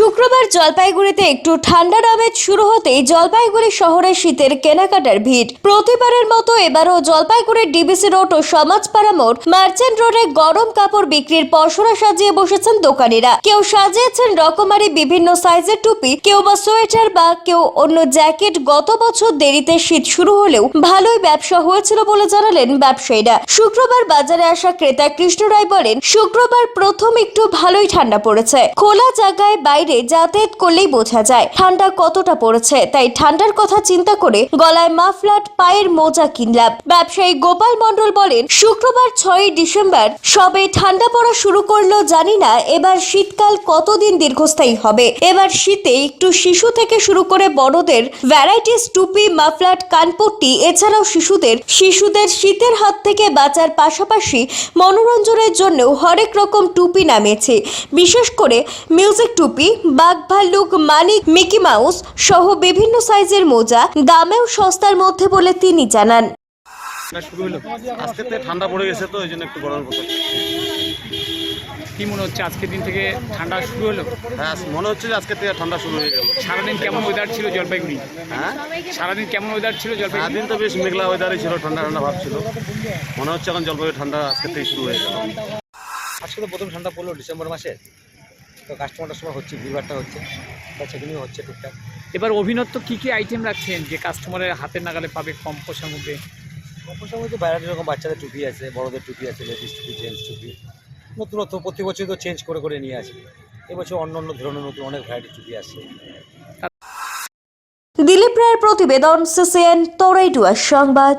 শুক্রবার জলপাইগুড়িতে একটু ঠান্ডা নামেজ শুরু হতেই জলপাইগুড়ি শহরে শীতের কেনাকাটার ভিড়। প্রতিবারের মতো এবারও জলপাইগুড়ির ডিবিসি রোড ও সমাজপাড়া মোড় মার্চেন্ট রোডে গরম কাপড় বিক্রির পসরা সাজিয়ে বসেছেন দোকানিরা। কেউ সাজিয়েছেন রকমারি বিভিন্ন সাইজের টুপি, কেউ বা সোয়েটার বা কেউ অন্য জ্যাকেট। গত বছর দেরিতে শীত শুরু হলেও ভালোই ব্যবসা হয়েছিল বলে জানালেন ব্যবসায়ীরা। শুক্রবার বাজারে আসা ক্রেতা কৃষ্ণ রায় বলেন, শুক্রবার প্রথম একটু ভালোই ঠান্ডা পড়েছে। খোলা জায়গায় বাইরে যাতায়াত করলেই বোঝা যায়। ঠান্ডা কতটা পড়েছে, তাই ঠান্ডার কথা চিন্তা করে গলায় মাফলাট পায়ের মোজা কিনলাম। ব্যবসায়ী গোপাল মণ্ডল বলেন, শুক্রবার ছয়ই ডিসেম্বর সবে ঠান্ডা পড়া শুরু করল জানি না, এবার শীতকাল কতদিন দীর্ঘস্থায়ী হবে? এবার শীতে একটু শিশু থেকে শুরু করে বড়দের ভ্যারাইটিস টুপি মাফলাট কানপট্টি, এছাড়াও শিশুদের শিশুদের শীতের হাত থেকে বাঁচার পাশাপাশি মনোরঞ্জনের জন্য হরেক রকম টুপি নামিয়েছে বিশেষ করে মিউজিক টুপি বাঘ ভাল্লুক মানিক মিকি মাউস সহ বিভিন্ন সাইজের মোজা দামেও সস্তার মধ্যে বলে তিনি জানান। আজকে থেকে ঠান্ডা পড়ে গেছে তো এই জন্য একটু গরমের কথা কি মনে হচ্ছে আজকের দিন থেকে ঠান্ডা শুরু হলো? হ্যাঁ মনে হচ্ছে যে আজকে থেকে ঠান্ডা শুরু হয়ে গেল। সারাদিন কেমন ওয়েদার ছিল জলপাইগুড়ি? হ্যাঁ? সারাদিন কেমন ওয়েদার ছিল জলপাইগুড়ি? সারাদিন তো বেশ মেঘলা ওয়েদারই ছিল ঠান্ডা ঠান্ডা ভাব ছিল। মনে হচ্ছে এখন জলবায়ু ঠান্ডা আজকে থেকে শুরু হয়ে গেল। আজকে তো প্রথম ঠান্ডা পড়ল ডিসেম্বর মাসে। তো কাস্টমারটার সময় হচ্ছে ভিড়ভাড়টা হচ্ছে তা সেগুলিও হচ্ছে টুকটাক। এবার অভিনত্ব কী কী আইটেম রাখছেন যে কাস্টমারের হাতের নাগালে পাবে কম পয়সার মধ্যে? অবশ্য মধ্যে ভ্যারাইটি রকম বাচ্চাদের টুপি আছে বড়দের টুপি আছে লেডিস টুপি জেন্টস টুপি। নতুনত্ব প্রতি বছরই তো চেঞ্জ করে করে নিয়ে আসি। এবছর অন্য অন্য ধরনের নতুন অনেক ভ্যারাইটি টুপি আসছে। দিলীপ রায়ের প্রতিবেদন সিসিএন তোরাইটুয়ার সংবাদ।